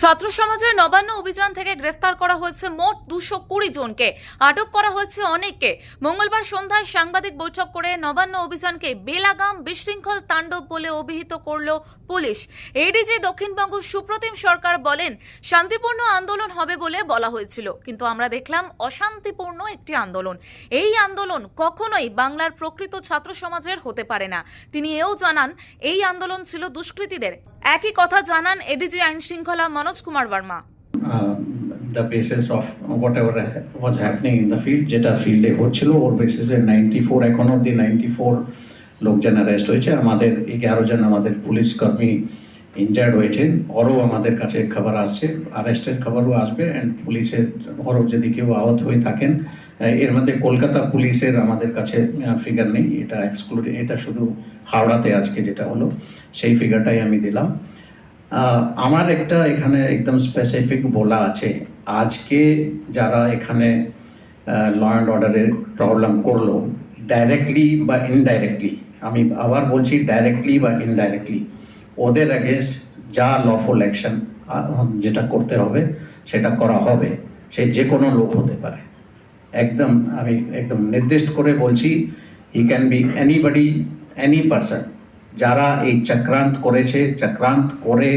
ছাত্র সমাজের নবান্ন অভিযান থেকে গ্রেফতার করা হয়েছে মোট দুশো কুড়ি জনকে। আটক করা হয়েছে অনেককে। মঙ্গলবার সন্ধ্যায় সাংবাদিক বৈঠক করে নবান্ন অভিযানকে বেলাগাম বিশৃঙ্খল তাণ্ডব বলে অভিহিত করল পুলিশ। এডিজি দক্ষিণবঙ্গ সুপ্রতিম সরকার বলেন, শান্তিপূর্ণ আন্দোলন হবে বলে বলা হয়েছিল, কিন্তু আমরা দেখলাম অশান্তিপূর্ণ একটি আন্দোলন। এই আন্দোলন কখনোই বাংলার প্রকৃত ছাত্র সমাজের হতে পারে না। তিনি এও জানান, এই আন্দোলন ছিল দুষ্কৃতীদের। একই কথা জানান এডিজি আইন শৃঙ্খলা Manoj Kumar Verma. The the of of whatever was happening in the field, যেটা ফিল্ডে হচ্ছিল, ওর বেসিসে নাইনটি ফোর এখন অব্দি নাইনটি ফোর লোকজন অ্যারেস্ট হয়েছে। আমাদের এগারো জন আমাদের পুলিশ কর্মী ইনজার্ড হয়েছেন। ওরও আমাদের কাছে খবর আসছে। আরেস্টের খবরও আসবে। অ্যান্ড পুলিশের ওরও যদি কেউ আহত হয়ে থাকেন এর মধ্যে কলকাতা পুলিশের আমাদের কাছে ফিগার নেই। এটা এক্সক্লুড এটা শুধু হাওড়াতে আজকে যেটা হলো, সেই ফিগারটাই আমি দিলাম। আমার একটা এখানে একদম স্পেসিফিক বলা আছে। আজকে যারা এখানে ল অ্যান্ড অর্ডারের প্রবলেম করল ডাইরেক্টলি বা ইনডাইরেক্টলি আমি আবার বলছি ডাইরেক্টলি বা ইনডাইরেক্টলি ওদের অ্যাগেনস্ট যা লফুল অ্যাকশন যেটা করতে হবে, সেটা করা হবে। সে যে কোনো লোক হতে পারে। একদম, আমি একদম নির্দিষ্ট করে বলছি he can be anybody any person যারা এই চক্রান্ত করেছে, চক্রান্ত করে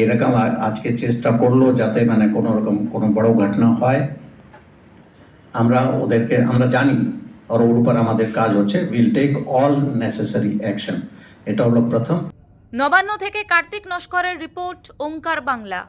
এরকম আজকে চেষ্টা করল যাতে মানে কোনো রকম কোনো বড় ঘটনা হয়। আমরা ওদেরকে, আমরা জানি আর ওর উপর আমাদের কাজ হচ্ছে will take all necessary action এটা হলো প্রথম। নবান্ন থেকে কার্তিক নস্করের রিপোর্ট, ওঙ্কার বাংলা।